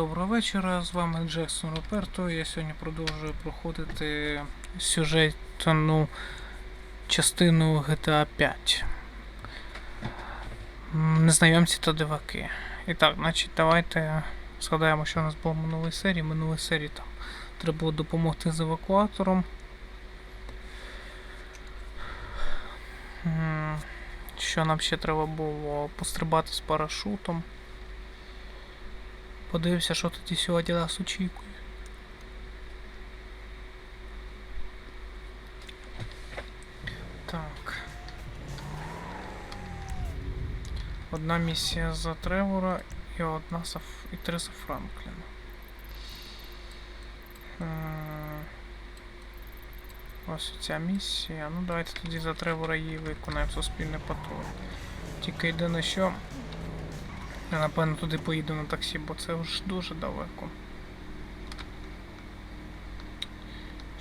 доброго вечора. З вами Джексон Роперто. Я сьогодні продовжую проходити сюжетну частину GTA 5. Незнайомці та диваки. І так, значить, давайте згадаємо, що у нас було в минулій серії. В минулій серії там треба було допомогти з евакуатором. Що нам ще треба було пострибати з парашутом. Подивився, що тоді сьогодні нас очікує. Так. Одна місія за Тревора і одна за і три за Франкліна. Ось ця місія. Ну давайте тоді за Тревора її виконаємо суспільний патруль. Тільки єдине що. Я напевно туди поїду на таксі, бо це вже дуже далеко.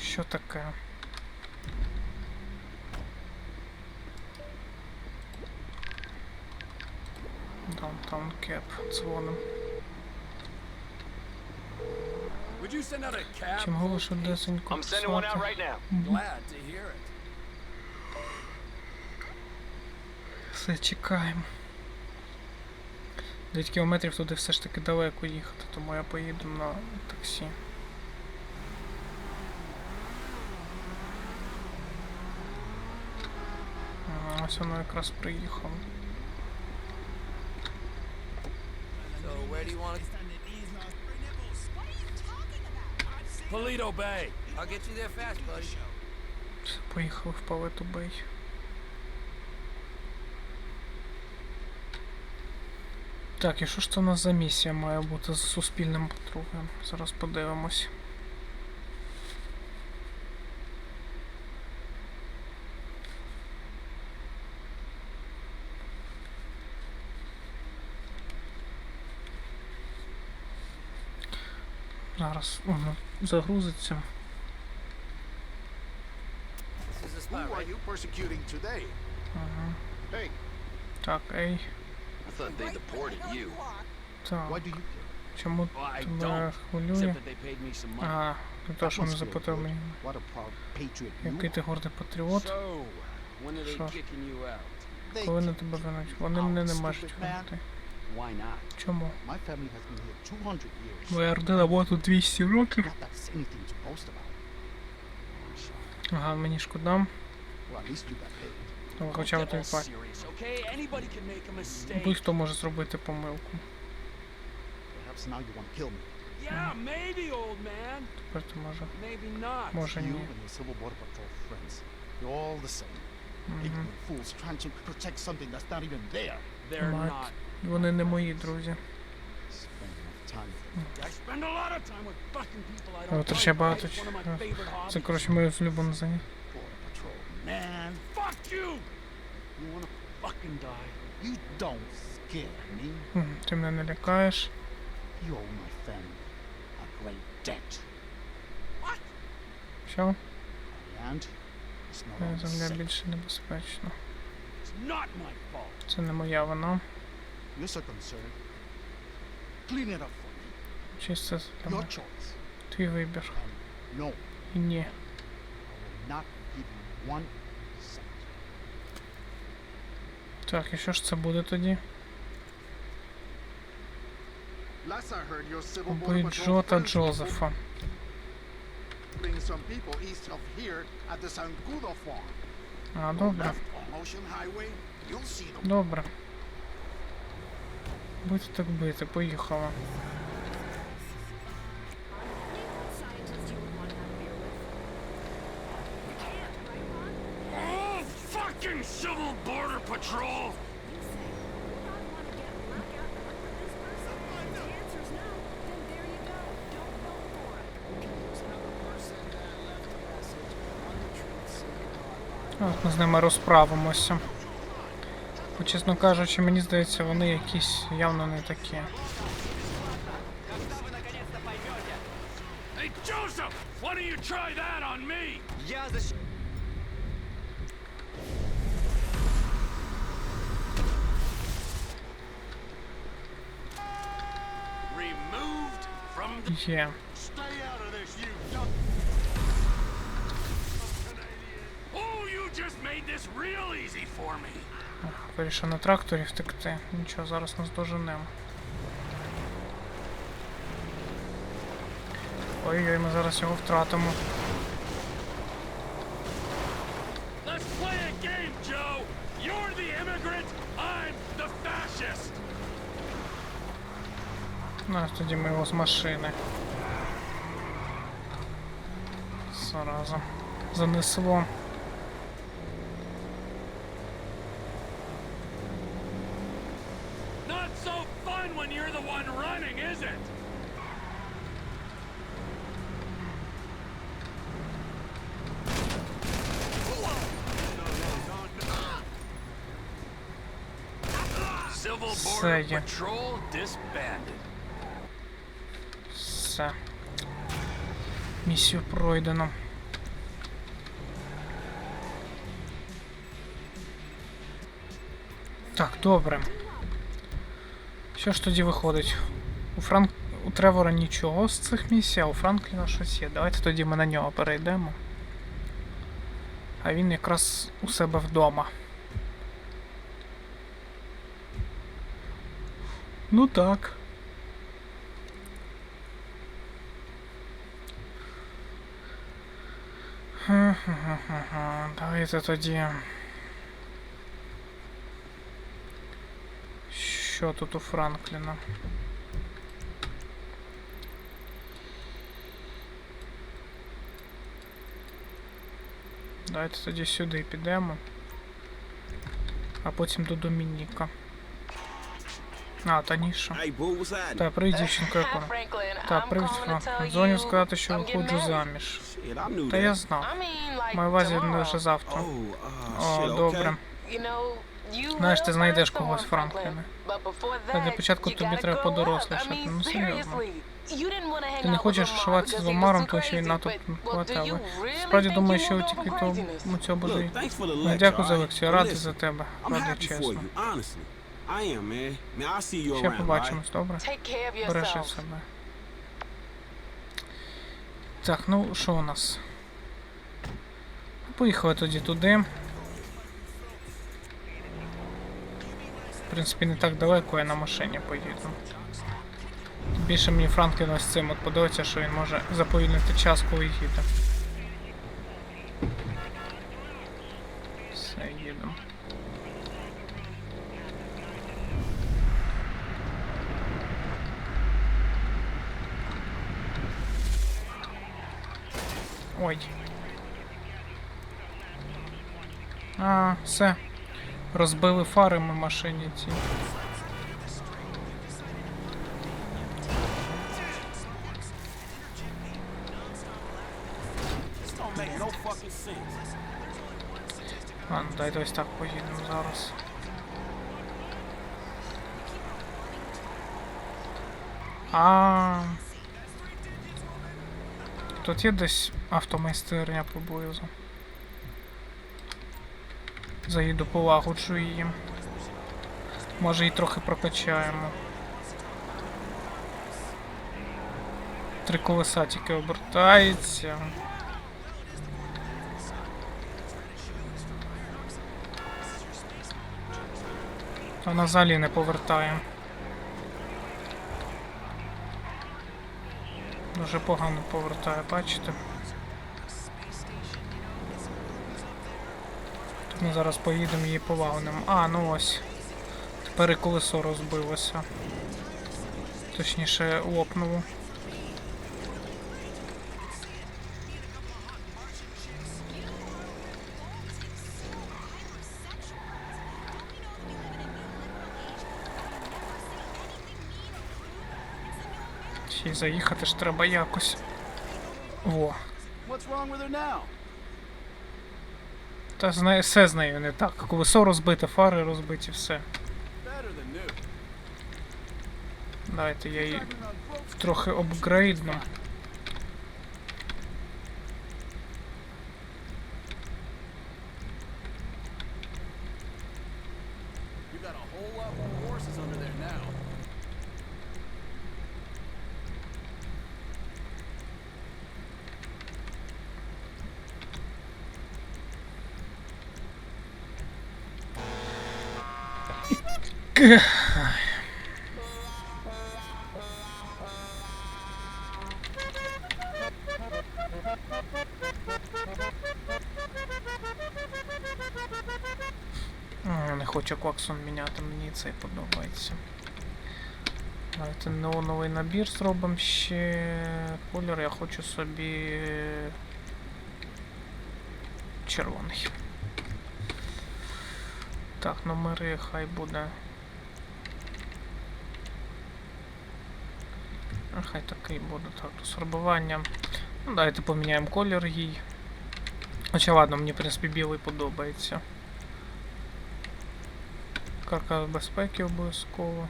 Що таке? Даунтаун Кеп. Дзвоним. Would you send out a cab? Чим голосу десенько I'm sending one out писати. right now. Glad to hear it. Все, чекаємо. 9 кілометрів туди все ж таки далеко їхати, тому я поїду на таксі. Ага, Ось воно якраз приїхало. Polito Bay. I'll get you there fast, buddy. Все, поїхали в Палету Бей. Так, і що ж це у нас за місія має бути з суспільним патрулем? Зараз подивимось. Зараз воно загрузиться. This is the Who are you persecuting today? Ага. Hey, Так, ей. I thought they deported you. Так. why do you care? Чому тебе хвилює? Ага, не то, що не good. мені. Який ти гордий патріот? They Коли на тебе винуть? Вони мене не можуть винути. Why not? Чому? My family has been here 200 years. Моя родина була тут 200 років. Ага, мені шкода. Ну, Хоча б a mistake. Будь-хто може зробити помилку. Тепер ти може. Може ні. Вони не мої друзі. Like. багато е, Це, коротше, заняття. Border Patrol. Man, Fuck you! You wanna fucking die? you don't scare me. Мгм, Ти мене не лякаєш. You owe my family a great debt. Все, Land is no моя longer земля safe. більше небезпечна. It's not my fault. Це не моя вина. You're so concerned. Clean it up for me. Чи це для Your мене? choice. твій вибір? And no, І ні. I will not give you one Так, і що ж це буде тоді? Last I heard, your Civil Border Убий Patrol Джо та friends were Джозефа. putting some people east of here at the Sangudo farm. А, Go добре. left on Ocean Highway, you'll see them. Добре. Будь так бити, поїхала. Fucking Civil Border Patrol! От ми з ними розправимося. Бо, чесно кажучи, мені здається, вони якісь явно не такі. Hey, Joseph! Why don't you try that on me? Я защ... me. Вирішив на тракторі втекти. Нічого, зараз нас доженемо. Ой-ой, ми зараз його втратимо. Ну, тоді ми його з машини. Зараза. Занесло. Not so fun when you're the one running, is it? Civil Border Сзади. Patrol disbanded. Все. Місію пройдено. Так, добре. Що ж тоді виходить? У Франк... У Тревора нічого з цих місій, а у Франкліна щось є. Давайте тоді ми на нього перейдемо. А він якраз у себе вдома. Ну так. Давайте тоді. Що тут у Франкліна? Давайте тоді сюди підемо. А потім до Домініка. А, Таніша. Hey, boo. Та привіт, дівчинка, як? Та, привіт, Франк. Дзвоню сказати, що виходжу заміж. Та я знав. Маю увазі не вже завтра. Oh, uh, О, добре. Знаєш, ти знайдеш когось, Франкліне. Та для початку тобі треба подорослішати. Ну, серйозно. Ти не хочеш шиватися з Омаром, тому що він надто платевий. Справді думаю, що тільки тому цього буде. Ну, Дякую за лекцію, радий за тебе. Радий чесно. You, honestly. I am, man. Man, I'll see you Ще around, побачимось, добре? Бережи себе. Так, ну що у нас? Поїхали тоді туди. В принципі, не так далеко, я на машині поїду. Більше мені Франклін ось цим от подобається, що він може заповільнити час, коли їде. Все, їдемо. Ой. А, все. Розбили фари ми машині ці. Ладно, дайте ось так поїдемо зараз. А. Тут є десь автомайстерня поблизу. Заїду полагоджу її. Може її трохи прокачаємо. Три колеса тільки обертається. Вона взагалі не повертає. Дуже погано повертає, бачите? Тут ми зараз поїдемо її повагнемо. А, ну ось. Тепер і колесо розбилося. Точніше, лопнуло. Заїхати ж треба якось. Во. Та з нею все з нею не так. Колесо розбите, фари розбиті, все. Давайте я її трохи апгрейдну. М, Не хочу клаксон міняти, мені цей подобається. Давайте неоновий набір зробимо ще. Колір я хочу собі червоний. Так, номери хай буде. А, Хай такий буде. Так, розфарбування. Ну, давайте поміняємо колір їй. Хоча ладно, мені в принципі білий подобається. Каркас безпеки обов'язково.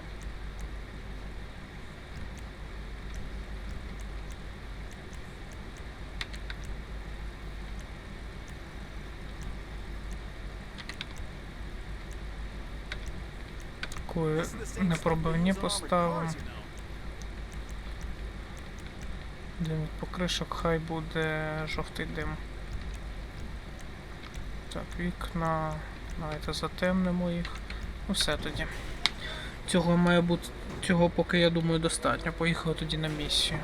Такої непробивні поставимо. Від покришок хай буде жовтий дим. Так, вікна. Давайте затемнимо їх. Ну все тоді. Цього має бути. Цього поки я думаю достатньо. Поїхали тоді на місію.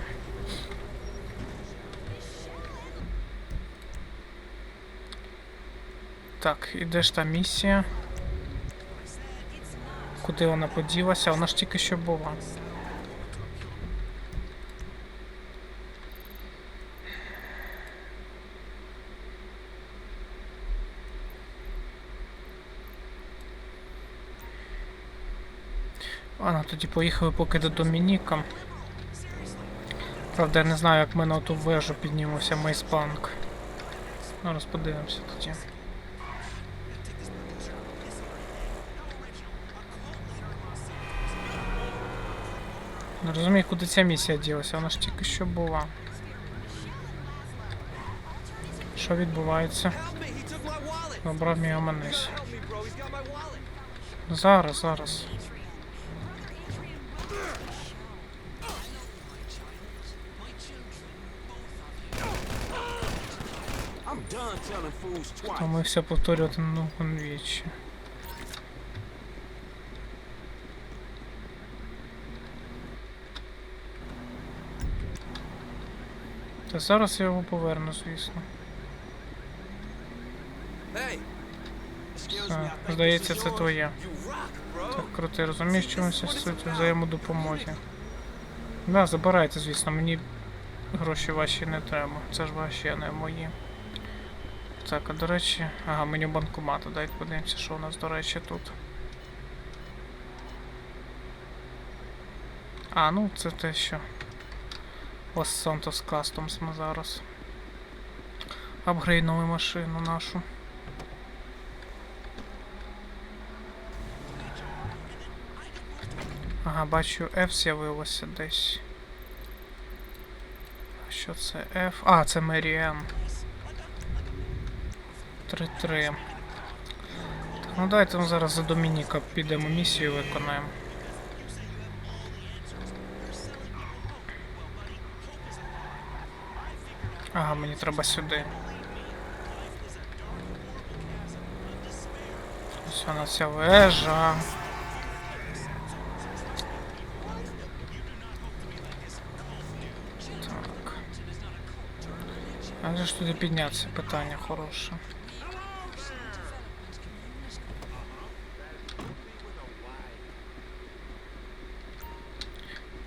Так, і де ж та місія? Куди вона поділася? Вона ж тільки що була. Ладно, тоді поїхали поки до Домініка. Правда, я не знаю, як ми на ту вежу піднімемося Мейспанк. Ну, розподивимося тоді. Не розумію, куди ця місія ділася, вона ж тільки що була. Що відбувається? Забрав мій аманись. Зараз, зараз. То ми все повторювати на конвічі. Та зараз я його поверну, звісно. А, здається, це твоє. Так, круто, розумієш, все суть взаємодопомоги. Да, забирайте, звісно, мені гроші ваші не треба. Це ж ваші, а не мої. Так, а до речі. Ага, меню банкомату. Дайте подивимося, що у нас, до речі, тут. А, ну це те, що. Los Santos Customs ми зараз. Апгрейднули машину нашу. Ага, бачу F з'явилося десь. Що це F? А, це Меріан. 3-3. Так, ну давайте ми зараз за Домініка підемо місію виконаємо. Ага, мені треба сюди. Ось вона ця вежа. Так. Ж туди піднятися? Питання хороше.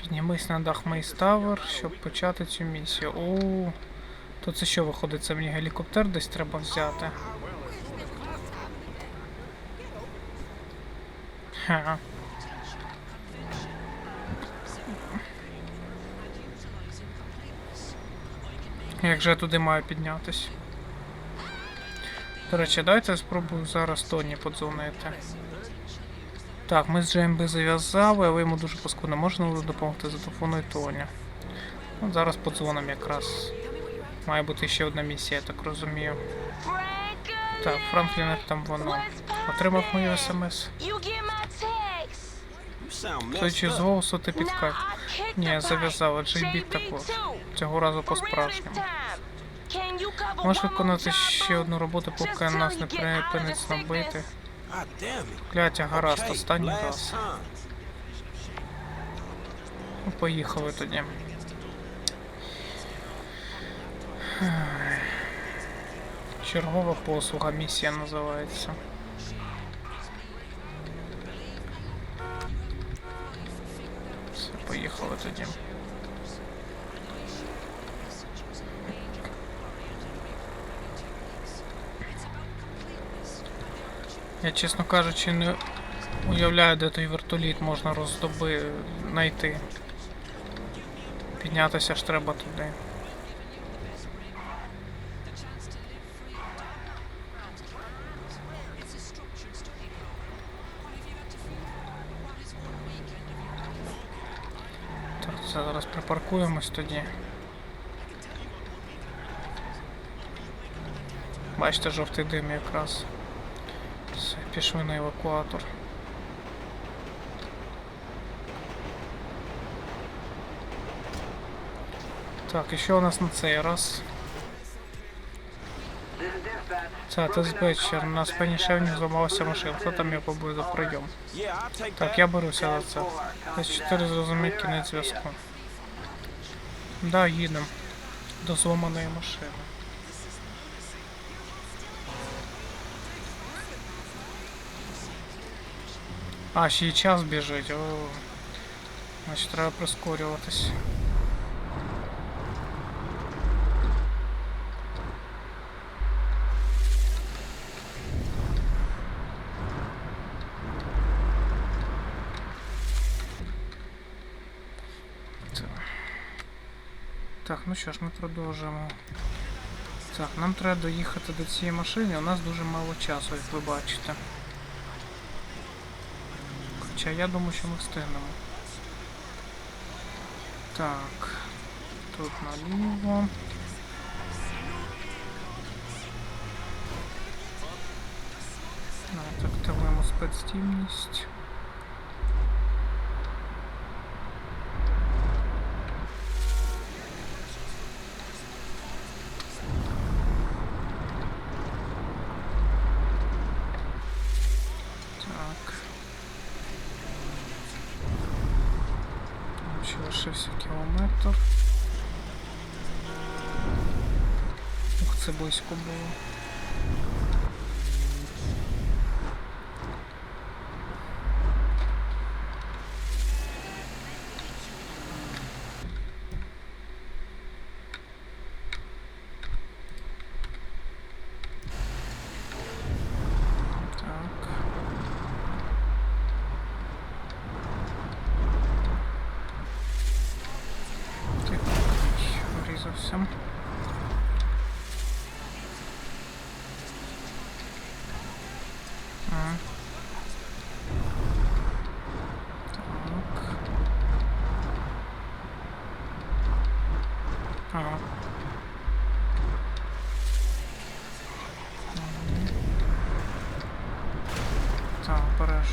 Піднімись на дах Мейставер, щоб почати цю місію. О, то це що виходить? Це мені гелікоптер десь треба взяти. Ха. Як же я туди маю піднятись? До речі, давайте я спробую зараз Тоні подзвонити. Так, ми з GMB зав'язали, але йому дуже паскудно. Можна допомогти зателефонуй Тоні. От зараз подзвонимо якраз. Має бути ще одна місія, я так розумію. Так, Франклін як там воно. Отримав мою смс. Судячи з голосу ти підкат. Ні, зав'язала. JB також. Цього разу по-справжньому. Можеш виконати ще одну роботу, поки нас не припинить it. Кляття, гаразд, останній раз. Ну, поїхали тоді. Чергова послуга, місія називається. Все, поїхали тоді. Я, чесно кажучи, не уявляю, де той вертоліт можна роздоби знайти. Піднятися ж треба туди. Так, це зараз припаркуємось тоді. Бачите, жовтий дим якраз. Все, пішли на евакуатор. Так, і що у нас на цей раз? Це диспетчер. На спині шевні зламалася машина. Хто там я побує за прийом? Так, я беруся за це. С4 зрозумів кінець зв'язку. Да, їдемо. До зламаної машини. А, ще й час біжить. О. Значить, треба прискорюватись. Так. Так, ну що ж, ми продовжуємо. Так, нам треба доїхати до цієї машини, у нас дуже мало часу, як ви бачите. Хоча я думаю, що ми встигнемо. Так. Тут наліво. Так, активуємо спецстільність. Так. Там ще лишився кілометр. Ух, це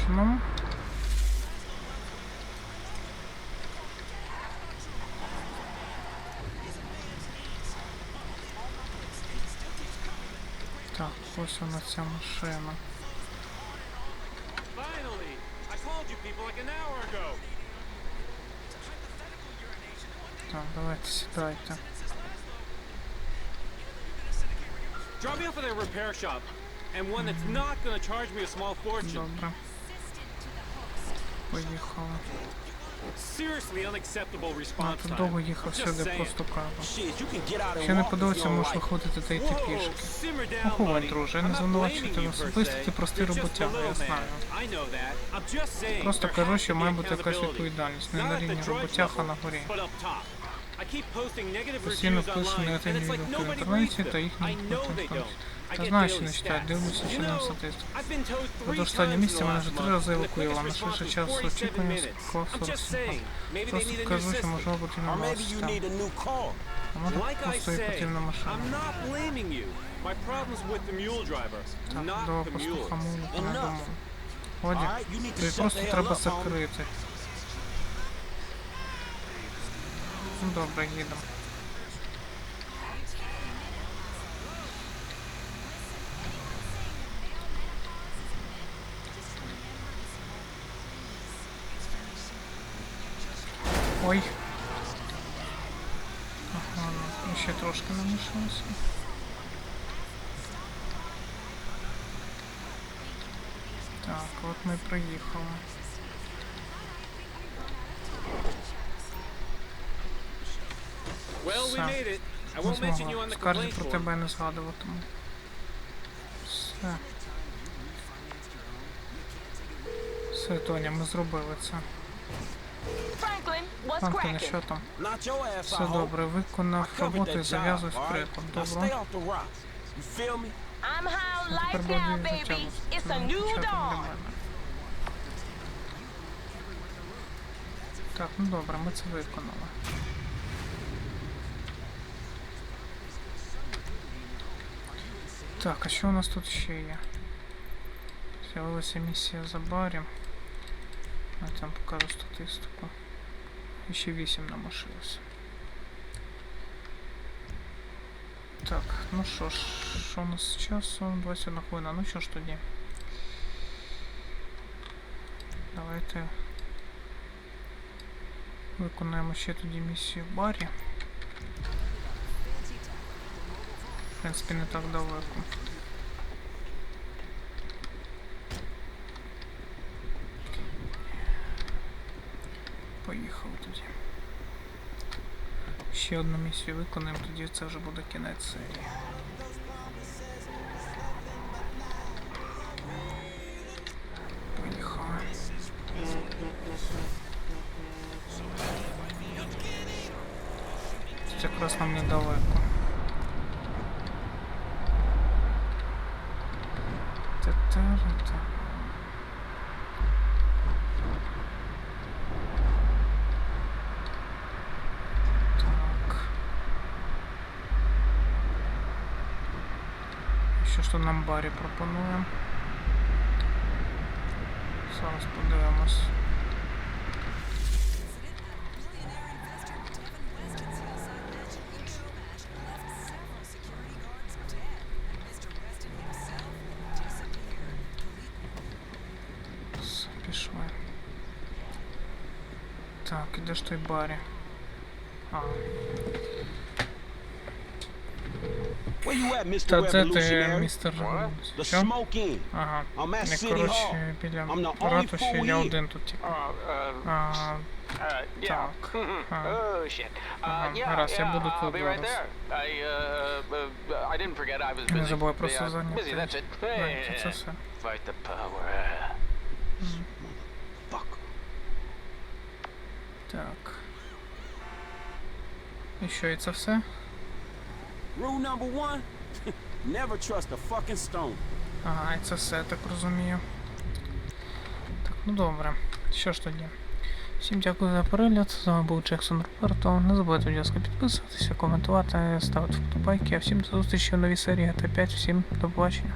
обережно. Так, ось вона ця машина. Finally! I called you people like an hour ago. Так, давайте сідайте. Drop me off at a repair shop, and one that's not gonna charge me a small fortune. Добре. Поїхали. Seriously unacceptable А, response тут довго їхав сюди, просто and Якщо не подобається, можеш виходити та йти пішки. buddy. друже, я не звинувачую тебе особисто, ти простий роботяга, я знаю. Просто кажу, що має бути якась відповідальність. Не на рівні drudge роботяг, а level, на горі. Постійно пишу негативні відгуки в інтернеті та їх не know they використовують. don't. I Та get знаю, що daily не читаю, stats. дивлюся You щоденну know, статистику. I've been told three Продовж останнього times in місяця the мене last вже три month, рази and the евакуювали. quickest Найшвидше response was часу 47 очікування minutes. склав I'm 40 just секунд. saying, maybe they Просто need a new кажу, що system. можливо потрібна Or нова maybe you система. need a new car. А може Like I просто і say, потрібна машина. I'm not blaming you. My problem's with the mule driver, Так, not до the пастуха mules. мовити не Enough. думав. Годі, Alright, you need to тобі shut просто the hell треба up, homie. закрити. Ну добре, їдемо. Ой. Ага, ну, ще трошки нам лишилося. Так, от ми приїхали. I Не змогла. Скаржі про тебе не згадуватиму. Все. Все, Тоня, ми зробили це. Франклін, what's Франкліне, cracking? що там? Not your ass, Все I hope. добре, виконав I covered роботу і that job, зав'язуй all right? вперед. Now Добре. stay off the rocks. You feel me? I'm high on Ну, life Тепер now, буде життя. baby. Це It's a новий new початок для dawn. мене. Так, ну добре, ми це виконали. Так, а що у нас тут ще є? З'явилася місія за барі. А там покажу статистику. І ще 8 нам лишилося. Так, ну що ж, що у нас з часу? 21 хвилина. Ну що ж тоді? Давайте виконаємо ще тоді місію в барі. В принципі, не так далеко. Поїхали тоді. Ще одну місію виконаємо, тоді це вже буде кінець серії. Поїхали. Це якраз нам недалеко. Що ж тут нам барі пропонує? Зараз подивимось. Все, пішли. Так, і де ж той барі? Та це ти, містер. Що? Ага. I'm at Я, City Hall. коротше, біля I'm the only ратуші, я один тут, типу. Uh, А, uh, yeah. так. Oh. Uh, Ага, yeah, гаразд, я буду I'll тут be right зараз. there. I, uh, uh, I didn't forget I was busy. Не забувай просто Yeah, зайняти. Busy, that's it. Знаєте, це все. Fight the power. Fuck. Так. І що, і це все? Rule number one, never trust a fucking stone. Ага, і це все, так розумію. Так, ну добре. Що ж тоді? Всім дякую за перегляд. З вами був Джексон Роберто. Не забудьте, будь ласка, підписуватися, коментувати, ставити вподобайки. А всім до зустрічі в новій серії GTA 5. Всім до побачення.